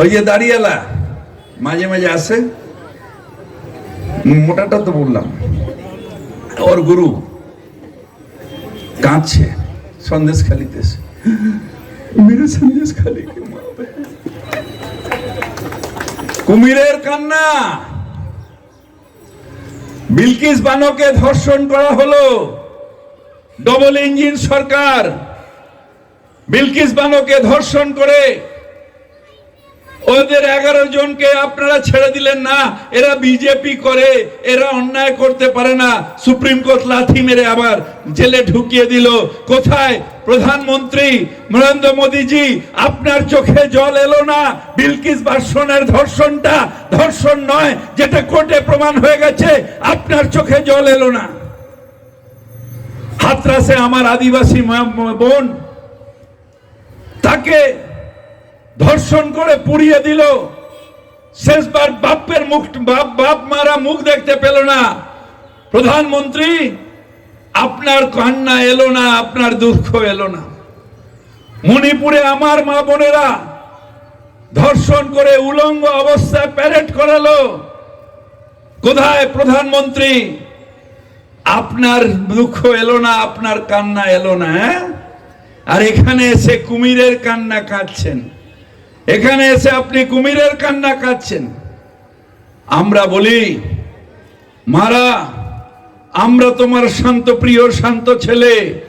ওই যে দাঁড়িয়েলা, মাঝে মাঝে আসে মোটাটা তো বললাম। ওর গুরু কাঁদছে, সন্দেশ খালিতে খালি কুমিরের কান্না। বিলকিস বানকে ধর্ষণ করা হলো। ডবল ইঞ্জিন সরকার বিলকিস বানোকে ধর্ষণ করে ওদের এগারো জনকে আপনারা ছেড়ে দিলেন না, এরা বিজেপি করে, এরা অন্যায় করতে পারে না। সুপ্রিম কোর্ট লাথি মেরে আবার জেলে ঢুকিয়ে দিল। কোথায়? প্রধানমন্ত্রী নরেন্দ্র মোদীজি, আপনার চোখে জল এলো না? বিলকিস বাসনের ধর্ষণটা, ধর্ষণ নয়, যেটা কোর্টে প্রমাণ হয়ে গেছে, আপনার চোখে জল এলো না। হাতরাসে আমার আদিবাসী বোন, তাকে ধর্ষণ করে পুড়িয়ে দিল। শেষবার বাপের মুখ, বাপ বাপ মারা মুখ দেখতে পেল না। প্রধানমন্ত্রী, আপনার কান্না এলো না, আপনার দুঃখ এলো না। মণিপুরে আমার মা বোনেরা ধর্ষণ করে উলঙ্গ অবস্থায় প্যারেড করালো। কোথায় প্রধানমন্ত্রী? আপনার দুঃখ এলো না, আপনার কান্না এলো না হ্যাঁ? আর এখানে এসে কুমিরের কান্না কাঁদছেন এখানে এসে আপনি কুমিরের কান্না কাঁদছেন আমরা বলি, মারা, আমরা তোমার শান্ত, প্রিয়, শান্ত ছেলে।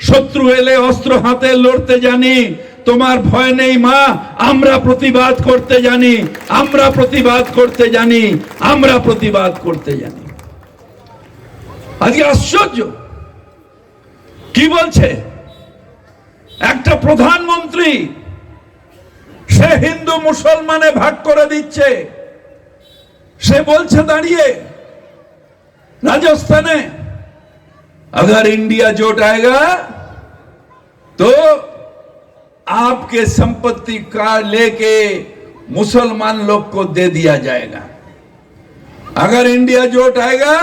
শত্রু এলে অস্ত্র হাতে লড়তে জানি। তোমার ভয় নেই, মা, আমরা প্রতিবাদ করতে জানি। আমরা প্রতিবাদ করতে জানি। আমরা প্রতিবাদ করতে জানি। আজকে আশ্চর্য। কি বলছে? একটা প্রধানমন্ত্রী হিন্দু মুসলমানে ভাগ করে দিচ্ছে সে বলছে দাঁড়িয়ে राजस्थान अगर इंडिया जोट आएगा तो आपके संपत्ति का लेके मुसलमान लोग को दे दिया जाएगा अगर इंडिया जोट आएगा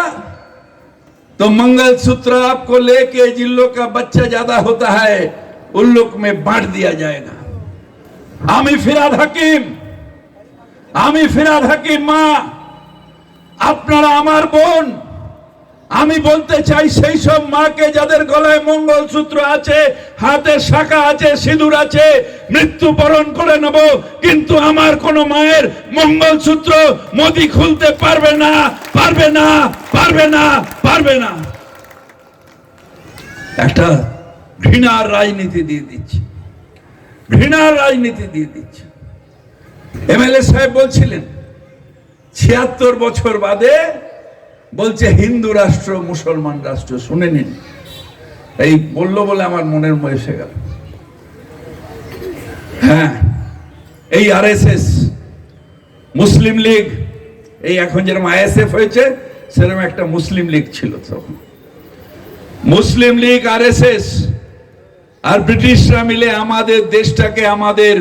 तो मंगल सूत्र आपको लेके जिन लोग का बच्चा ज्यादा होता है उन लोग में बांट दिया जाएगा আমি ফিরাদ হাকিম। আমি ফিরাদ হাকিম, মা। আপনারা আমার বোন। আমি বলতে চাই, সেই সব মাকে যাদের গলায় মঙ্গলসূত্র আছে, হাতে শাখা আছে, সিঁদুর আছে, মৃত্যুবরণ করে নেব। কিন্তু আমার কোন মায়ের মঙ্গলসূত্র মোদি খুলতে পারবে না পারবে না পারবে না পারবে না। একটা ঘৃণার রাজনীতি দিয়ে দিচ্ছে। ঘৃণার রাজনীতি দিয়ে দিচ্ছে। এমএলএ সাহেব বলছিলেন, ছিয়াত্তর বছর বাদে বলছে হিন্দু রাষ্ট্র, মুসলমান রাষ্ট্র শুনে নিন এই বলল বলে আমার মনের মধ্যে এসে গেল। হ্যাঁ এই আরএসএস, মুসলিম লীগ, এই এখন যেরকম আইএসএফ হয়েছে, সেরকম একটা মুসলিম লীগ ছিল তখন। মুসলিম লীগ, আরএসএস আর ব্রিটিশরা মিলে আমাদের দেশটাকে আমাদের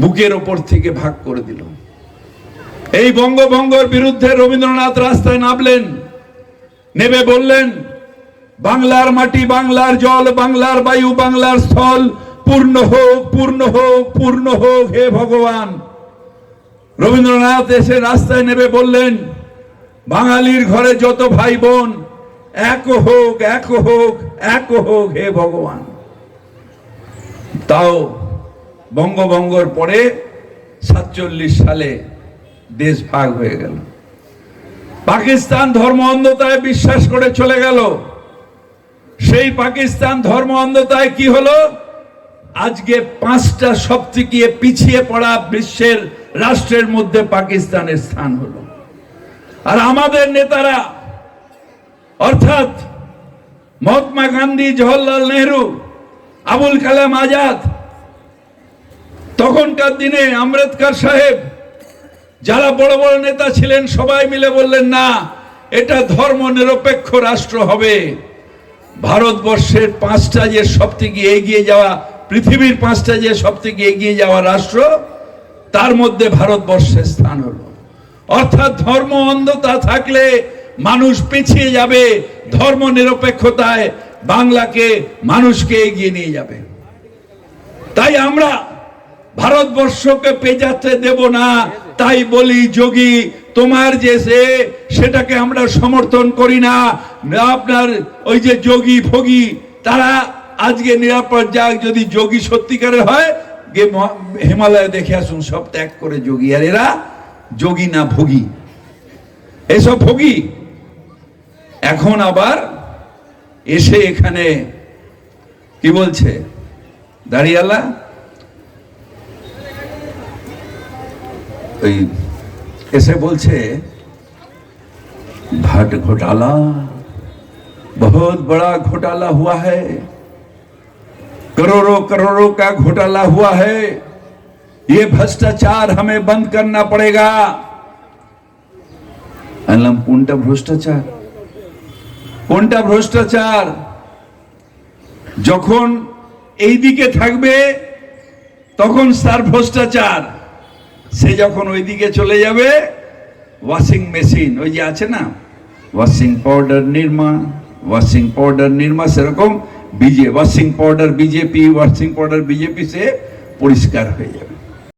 বুকের ওপর থেকে ভাগ করে দিল। এই বঙ্গভঙ্গর বিরুদ্ধে রবীন্দ্রনাথ রাস্তায় নামলেন, নেমে বললেন, বাংলার মাটি, বাংলার জল, বাংলার বায়ু, বাংলার স্থল, পূর্ণ হোক পূর্ণ হোক পূর্ণ হোক, হে ভগবান। রবীন্দ্রনাথ এসে রাস্তায় নেমে বললেন, বাঙালির ঘরে যত ভাই বোন এক হোক এক হোক এক হোক হে ভগবান। তাও বঙ্গভঙ্গর পরে সাতচল্লিশ সালে দেশ ভাগ হয়ে গেল। পাকিস্তান ধর্ম অন্ধতায় বিশ্বাস করে চলে গেল। সেই পাকিস্তান ধর্ম অন্ধতায় কি হলো? আজকে পাঁচটা সব থেকে পিছিয়ে পড়া বিশ্বের রাষ্ট্রের মধ্যে পাকিস্তানের স্থান হলো। আর আমাদের নেতারা অর্থাৎ মহাত্মা গান্ধী জওহরলাল নেহরু, আবুল কালাম আজাদ, তখনকার দিনে আম্বেদকর সাহেব যারা বড় বড় নেতা ছিলেন, সবাই মিলে বললেন, না, এটা ধর্ম নিরপেক্ষ রাষ্ট্র হবে। ভারতবর্ষের পাঁচটা যে সব থেকে এগিয়ে যাওয়া, পৃথিবীর পাঁচটা যে সব থেকে এগিয়ে যাওয়া রাষ্ট্র, তার মধ্যে ভারতবর্ষের স্থান হলো। অর্থাৎ ধর্ম অন্ধতা থাকলে মানুষ পিছিয়ে যাবে ধর্ম নিরপেক্ষতায় বাংলাকে মানুষকে এগিয়ে নিয়ে যাবে। তাই আমরা ভারতবর্ষকে পেজাতে দেব না, তাই বলি, যোগী, তোমার যে সে, সেটাকে আমরা সমর্থন করি না। আপনার ওই যে যোগী ফগি তারা আজকে নিরাপদ যাক, যদি যোগী সত্যিকারের হয় হিমালয়ে দেখে আসুন, সব ত্যাগ করে যোগী। আর এরা যোগী না ভোগী? এসব ভোগী? এখন আবার এসে এখানে কি বলছে দাঁড়িয়ালা ওই এসে বলছে भट घोटाला बहुत बड़ा घोटाला हुआ है करोड़ों करोड़ों का घोटाला हुआ है ये भ्रष्टाचार हमें बंद करना पड़ेगा আনলাম কোনটা ভ্রষ্টাচার কোনটা ভ্রষ্টাচার? যখন এই দিকে থাকবে, তখন তার ভ্রষ্টাচার। সে যখন ওই দিকে চলে যাবে ওয়াশিং মেশিন ওই যে আছে না? Washing powder Nirma washing powder Nirma সেরকম বিজে washing powder BJP washing powder BJP সে পরিষ্কার হয়ে যাবে।